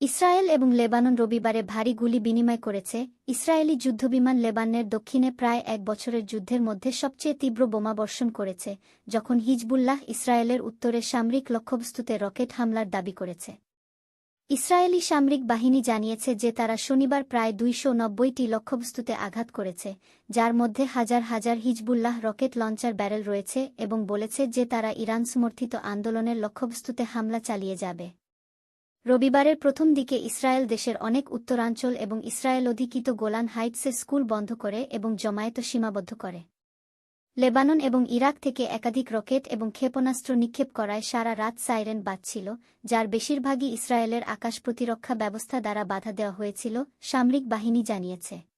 Israel এবং Lebanon রবিবারে ভারী গুলি বিনিময় করেছে। ইসরায়েলি যুদ্ধবিমান লেবাননের দক্ষিণে প্রায় এক বছরের যুদ্ধের মধ্যে সবচেয়ে তীব্র বোমাবর্ষণ করেছে, যখন হিজবুল্লাহ ইসরায়েলের উত্তরে সামরিক লক্ষ্যবস্তুতে রকেট হামলার দাবি করেছে। ইসরায়েলি সামরিক বাহিনী জানিয়েছে যে তারা শনিবার প্রায় দুইশো নব্বইটি লক্ষ্যবস্তুতে আঘাত করেছে, যার মধ্যে হাজার হাজার হিজবুল্লাহ রকেট লঞ্চার ব্যারেল রয়েছে এবং বলেছে যে তারা ইরান সমর্থিত আন্দোলনের লক্ষ্যবস্তুতে হামলা চালিয়ে যাবে। রবিবারের প্রথম দিকে ইসরায়েল দেশের অনেক উত্তরাঞ্চল এবং ইসরায়েল অধিকৃত গোলান হাইটসে স্কুল বন্ধ করে এবং জমায়েত সীমাবদ্ধ করে। লেবানন এবং ইরাক থেকে একাধিক রকেট এবং ক্ষেপণাস্ত্র নিক্ষেপ করায় সারা রাত সাইরেন বাজছিল, যার বেশিরভাগই ইসরায়েলের আকাশ প্রতিরক্ষা ব্যবস্থা দ্বারা বাধা দেওয়া হয়েছিল, সামরিক বাহিনী জানিয়েছে।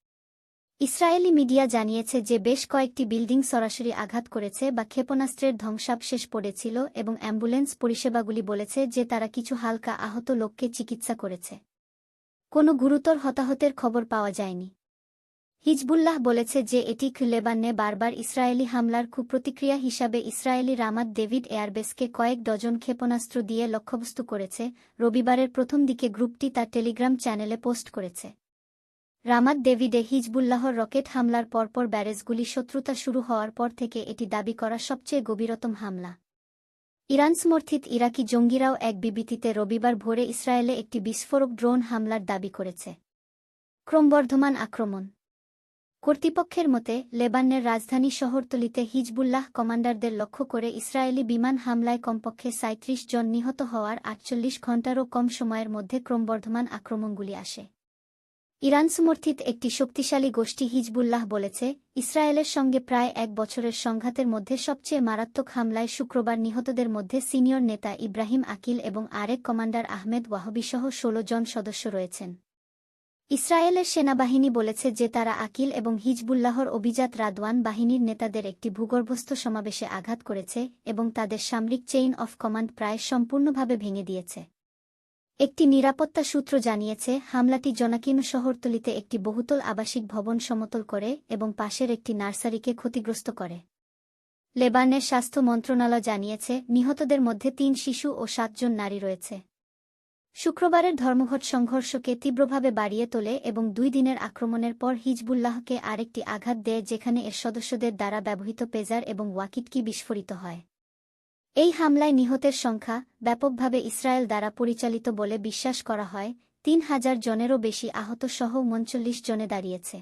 ইসরায়েলি মিডিয়া জানিয়েছে যে বেশ কয়েকটি বিল্ডিং সরাসরি আঘাত করেছে বা ক্ষেপণাস্ত্রের ধ্বংসাবশেষ পড়েছিল এবং অ্যাম্বুলেন্স পরিষেবাগুলি বলেছে যে তারা কিছু হালকা আহত লোককে চিকিৎসা করেছে। কোনো গুরুতর হতাহতের খবর পাওয়া যায়নি। হিজবুল্লাহ বলেছে যে এটি লেবাননে বারবার ইসরায়েলি হামলার কুপ্রতিক্রিয়া হিসাবে ইসরায়েলি রামাত ডেভিড এয়ারবেসকে কয়েক ডজন ক্ষেপণাস্ত্র দিয়ে লক্ষ্যবস্তু করেছে। রবিবারের প্রথম দিকে গ্রুপটি তার টেলিগ্রাম চ্যানেলে পোস্ট করেছে। রামাত ডেভিডে হিজবুল্লাহর রকেট হামলার পরপর ব্যারেজগুলি শত্রুতা শুরু হওয়ার পর থেকে এটি দাবি করা সবচেয়ে গভীরতম হামলা। ইরান সমর্থিত ইরাকি জঙ্গিরাও এক বিবৃতিতে রবিবার ভোরে ইসরায়েলে একটি বিস্ফোরক ড্রোন হামলার দাবি করেছে। ক্রমবর্ধমান আক্রমণ। কর্তৃপক্ষের মতে, লেবাননের রাজধানী শহরতলিতে হিজবুল্লাহ কমান্ডারদের লক্ষ্য করে ইসরায়েলি বিমান হামলায় কমপক্ষে সাঁত্রিশ জন নিহত হওয়ার আটচল্লিশ ঘণ্টারও কম সময়ের মধ্যে ক্রমবর্ধমান আক্রমণগুলি আসে। ইরান সমর্থিত একটি শক্তিশালী গোষ্ঠী হিজবুল্লাহ বলেছে, ইসরায়েলের সঙ্গে প্রায় এক বছরের সংঘাতের মধ্যে সবচেয়ে মারাত্মক হামলায় শুক্রবার নিহতদের মধ্যে সিনিয়র নেতা ইব্রাহিম আকিল এবং আরেক কমান্ডার আহমেদ ওয়াহবিসহ ষোলো জন সদস্য রয়েছেন। ইসরায়েলের সেনাবাহিনী বলেছে যে তারা আকিল এবং হিজবুল্লাহর অভিজাত রাদওয়ান বাহিনীর নেতাদের একটি ভূগর্ভস্থ সমাবেশে আঘাত করেছে এবং তাদের সামরিক চেইন অফ কমান্ড প্রায় সম্পূর্ণভাবে ভেঙে দিয়েছে। একটি নিরাপত্তা সূত্র জানিয়েছে, হামলাটি জনাকিন শহরতলিতে একটি বহুতল আবাসিক ভবন সমতল করে এবং পাশের একটি নার্সারিকে ক্ষতিগ্রস্ত করে। লেবানের স্বাস্থ্য মন্ত্রণালয় জানিয়েছে, নিহতদের মধ্যে তিন শিশু ও সাতজন নারী রয়েছে। শুক্রবারের ধর্মঘট সংঘর্ষকে তীব্রভাবে বাড়িয়ে তোলে এবং দুই দিনের আক্রমণের পর হিজবুল্লাহকে আরেকটি আঘাত দেয় যেখানে এর সদস্যদের দ্বারা ব্যবহৃত পেজার এবং ওয়াকিটকি বিস্ফোরিত হয়। এই হামলায় নিহতের সংখ্যা ব্যাপকভাবে ইসরায়েল দ্বারা পরিচালিত বলে বিশ্বাস করা হয়, তিন হাজার জনেরও বেশি আহত সহ উনচল্লিশ জনে দাঁড়িয়েছে।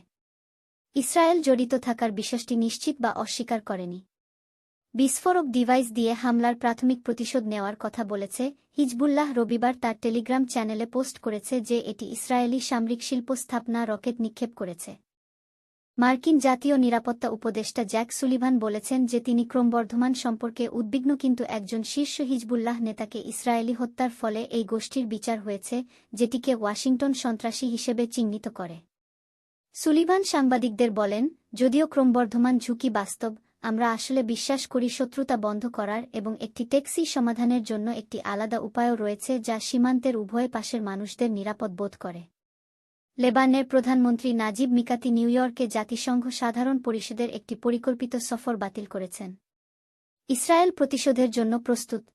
ইসরায়েল জড়িত থাকার বিশ্বাসটি নিশ্চিত বা অস্বীকার করেনি। বিস্ফোরক ডিভাইস দিয়ে হামলার প্রাথমিক প্রতিশোধ নেওয়ার কথা বলেছে হিজবুল্লাহ রবিবার তার টেলিগ্রাম চ্যানেলে পোস্ট করেছে যে এটি ইসরায়েলি সামরিক শিল্প স্থাপনা রকেট নিক্ষেপ করেছে। মার্কিন জাতীয় নিরাপত্তা উপদেষ্টা জ্যাক সুলিভান বলেছেন যে তিনি ক্রমবর্ধমান সম্পর্কে উদ্বিগ্ন কিন্তু একজন শীর্ষ হিজবুল্লাহ নেতাকে ইসরায়েলি হত্যার ফলে এই গোষ্ঠীর বিচার হয়েছে, যেটিকে ওয়াশিংটন সন্ত্রাসী হিসেবে চিহ্নিত করে। সুলিভান সাংবাদিকদের বলেন, যদিও ক্রমবর্ধমান ঝুঁকি বাস্তব, আমরা আসলে বিশ্বাস করি শত্রুতা বন্ধ করার এবং একটি ট্যাক্সি সমাধানের জন্য একটি আলাদা উপায়ও রয়েছে যা সীমান্তের উভয় পাশের মানুষদের নিরাপদ বোধ করে। লেবানের প্রধানমন্ত্রী নাজিব মিকাতি নিউ ইয়র্কে জাতিসংঘ সাধারণ পরিষদের একটি পরিকল্পিত সফর বাতিল করেছেন। ইসরায়েল প্রতিশোধের জন্য প্রস্তুত।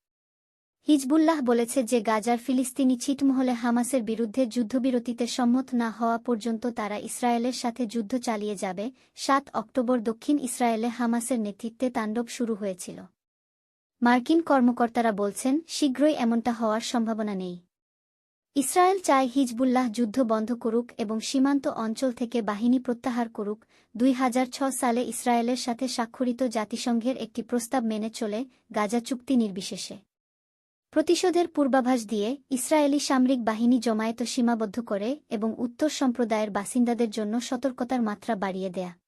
হিজবুল্লাহ বলেছে যে গাজার ফিলিস্তিনি ছিটমহলে হামাসের বিরুদ্ধে যুদ্ধবিরতিতে সম্মত না হওয়া পর্যন্ত তারা ইসরায়েলের সাথে যুদ্ধ চালিয়ে যাবে। সাত অক্টোবর দক্ষিণ ইসরায়েলে হামাসের নেতৃত্বে তাণ্ডব শুরু হয়েছিল। মার্কিন কর্মকর্তারা বলছেন, শীঘ্রই এমনটা হওয়ার সম্ভাবনা নেই। ইসরায়েল চায় হিজবুল্লাহ যুদ্ধ বন্ধ করুক এবং সীমান্ত অঞ্চল থেকে বাহিনী প্রত্যাহার করুক। দুই সালে ইসরায়েলের সাথে স্বাক্ষরিত জাতিসংঘের একটি প্রস্তাব মেনে চলে গাজা চুক্তি নির্বিশেষে। প্রতিশোধের পূর্বাভাস দিয়ে ইসরায়েলি সামরিক বাহিনী জমায়েত সীমাবদ্ধ করে এবং উত্তর সম্প্রদায়ের বাসিন্দাদের জন্য সতর্কতার মাত্রা বাড়িয়ে দেয়া।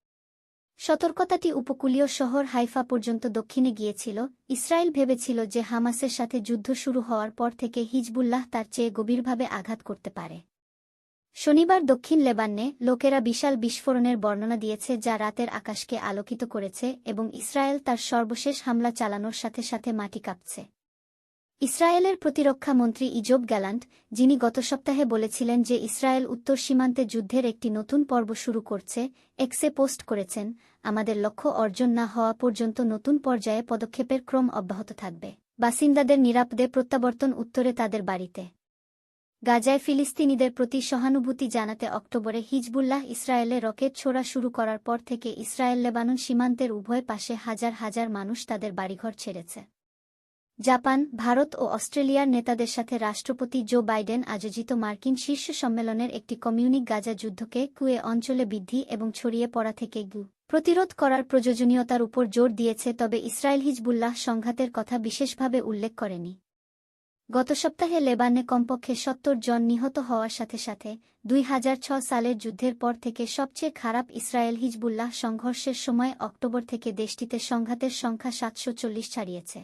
সতর্কতাটি উপকূলীয় শহর হাইফা পর্যন্ত দক্ষিণে গিয়েছিল। ইসরায়েল ভেবেছিল যে হামাসের সাথে যুদ্ধ শুরু হওয়ার পর থেকে হিজবুল্লাহ তার চেয়ে গভীরভাবে আঘাত করতে পারে। শনিবার দক্ষিণ লেবাননে লোকেরা বিশাল বিস্ফোরণের বর্ণনা দিয়েছে যা রাতের আকাশকে আলোকিত করেছে এবং ইসরায়েল তার সর্বশেষ হামলা চালানোর সাথে সাথে মাটি কাঁপছে। ইসরায়েলের প্রতিরক্ষা মন্ত্রী ইজোব গ্যালান্ট, যিনি গত সপ্তাহে বলেছিলেন যে ইসরায়েল উত্তর সীমান্তে যুদ্ধের একটি নতুন পর্ব শুরু করছে, এক্সে পোস্ট করেছেন, আমাদের লক্ষ্য অর্জন না হওয়া পর্যন্ত নতুন পর্যায়ে পদক্ষেপের ক্রম অব্যাহত থাকবে। বাসিন্দাদের নিরাপদে প্রত্যাবর্তন উত্তরে তাদের বাড়িতে। গাজায় ফিলিস্তিনিদের প্রতি সহানুভূতি জানাতে অক্টোবরে হিজবুল্লাহ ইসরায়েলে রকেট ছোড়া শুরু করার পর থেকে ইসরায়েল লেবানন সীমান্তের উভয় পাশে হাজার হাজার মানুষ তাদের বাড়িঘর ছেড়েছে। জাপান, ভারত ও অস্ট্রেলিয়ার নেতাদের সাথে রাষ্ট্রপতি জো বাইডেন আয়োজিত মার্কিন শীর্ষ সম্মেলনের একটি কমিউনিক গাজা যুদ্ধকে কুয়ে অঞ্চলে বৃদ্ধি এবং ছড়িয়ে পড়া থেকে গু প্রতিরোধ করার প্রয়োজনীয়তার উপর জোর দিয়েছে, তবে ইসরায়েল হিজবুল্লাহ সংঘাতের কথা বিশেষভাবে উল্লেখ করেনি। গত সপ্তাহে লেবানে কমপক্ষে সত্তর জন নিহত হওয়ার সাথে সাথে দুই সালের যুদ্ধের পর থেকে সবচেয়ে খারাপ ইসরায়েল হিজবুল্লাহ সংঘর্ষের সময় অক্টোবর থেকে দেশটিতে সংঘাতের সংখ্যা সাতশো চল্লিশ ছাড়িয়েছে।